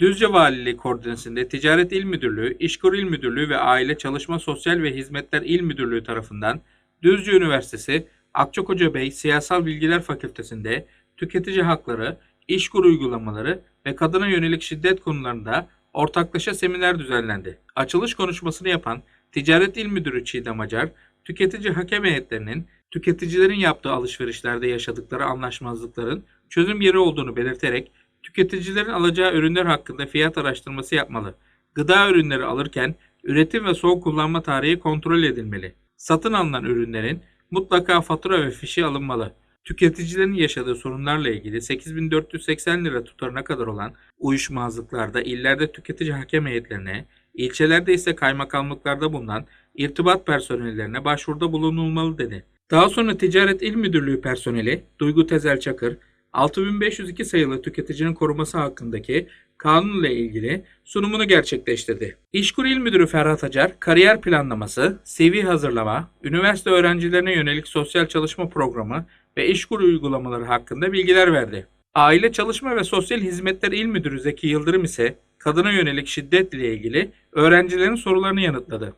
Düzce Valiliği koordinesinde Ticaret İl Müdürlüğü, İşkur İl Müdürlüğü ve Aile Çalışma Sosyal ve Hizmetler İl Müdürlüğü tarafından Düzce Üniversitesi Akçakoca Bey Siyasal Bilgiler Fakültesinde tüketici hakları, işkur uygulamaları ve kadına yönelik şiddet konularında ortaklaşa seminer düzenlendi. Açılış konuşmasını yapan Ticaret İl Müdürü Çiğdem Acar, tüketici hakem heyetlerinin tüketicilerin yaptığı alışverişlerde yaşadıkları anlaşmazlıkların çözüm yeri olduğunu belirterek tüketicilerin alacağı ürünler hakkında fiyat araştırması yapmalı. Gıda ürünleri alırken üretim ve son kullanma tarihi kontrol edilmeli. Satın alınan ürünlerin mutlaka fatura ve fişi alınmalı. Tüketicilerin yaşadığı sorunlarla ilgili 8480 lira tutarına kadar olan uyuşmazlıklarda illerde tüketici hakem heyetlerine, ilçelerde ise kaymakamlıklarda bulunan irtibat personellerine başvuruda bulunulmalı dedi. Daha sonra Ticaret İl Müdürlüğü personeli Duygu Tezel Çakır, 6502 sayılı tüketicinin koruması hakkındaki kanunla ilgili sunumunu gerçekleştirdi. İşkur İl Müdürü Ferhat Acar, kariyer planlaması, CV hazırlama, üniversite öğrencilerine yönelik sosyal çalışma programı ve işkur uygulamaları hakkında bilgiler verdi. Aile Çalışma ve Sosyal Hizmetler İl Müdürü Zeki Yıldırım ise kadına yönelik şiddet ile ilgili öğrencilerin sorularını yanıtladı.